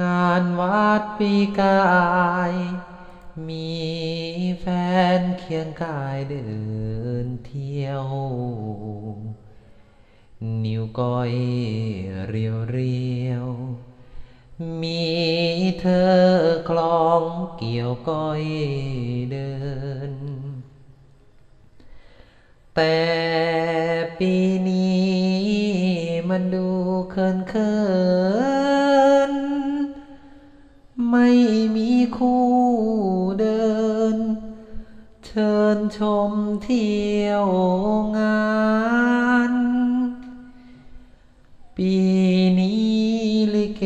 งานวัดปีกาย มีแฟนเคียงกายเดินเที่ยว นิ้วก้อยเรียวเรียว มีเธอคลองเกี่ยวก้อยเดิน แต่ปีนี้มันดูเคินเคิน ไม่มีคู่เดิน เชิญชมเที่ยวงาน ปีนี้ลิเก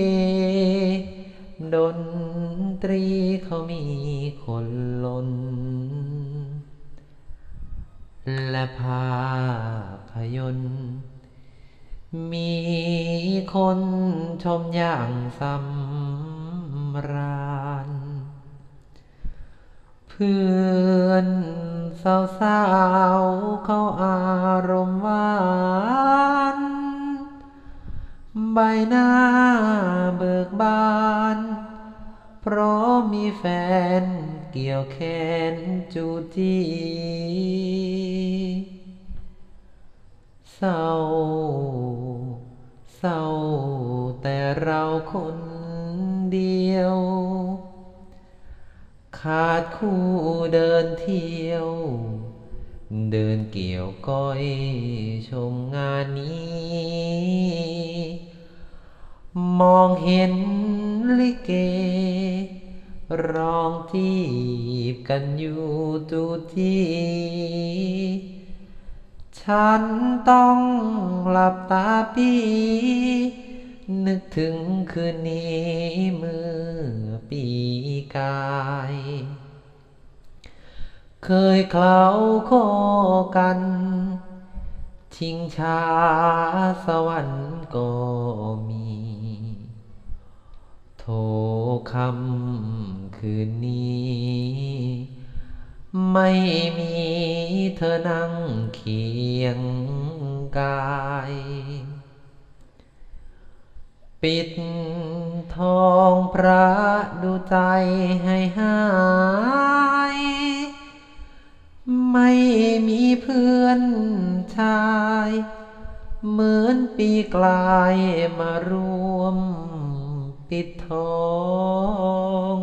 ดนตรีเขามีคนล้นและภาพยนตร์มีคนชมอย่างสำ ราญ เพื่อนสาวสาวเขาอารมณ์หวานใบหน้าเบิกบาน เพราะมีแฟนเกี่ยวแขนจูจีเศร้า เศร้าแต่เราคนดี ขาดคู่เดินเที่ยว เดินเกี่ยวก้อยชมงานนี้ มองเห็นลิเก ร้องจีบกันอยู่ทุกทีฉันต้องหลับตาปี นึกถึงคืนนี้เมื่อปีกาย เคยเคล้าโคกัน ชิงชาสวรรค์ก็มี โทคำคืนนี้ ไม่มีเธอนั่งเคียงกาย ปิดทองพระดูใจให้หาย ไม่มีเพื่อนชาย เหมือนปีกลายมารวมปิดทอง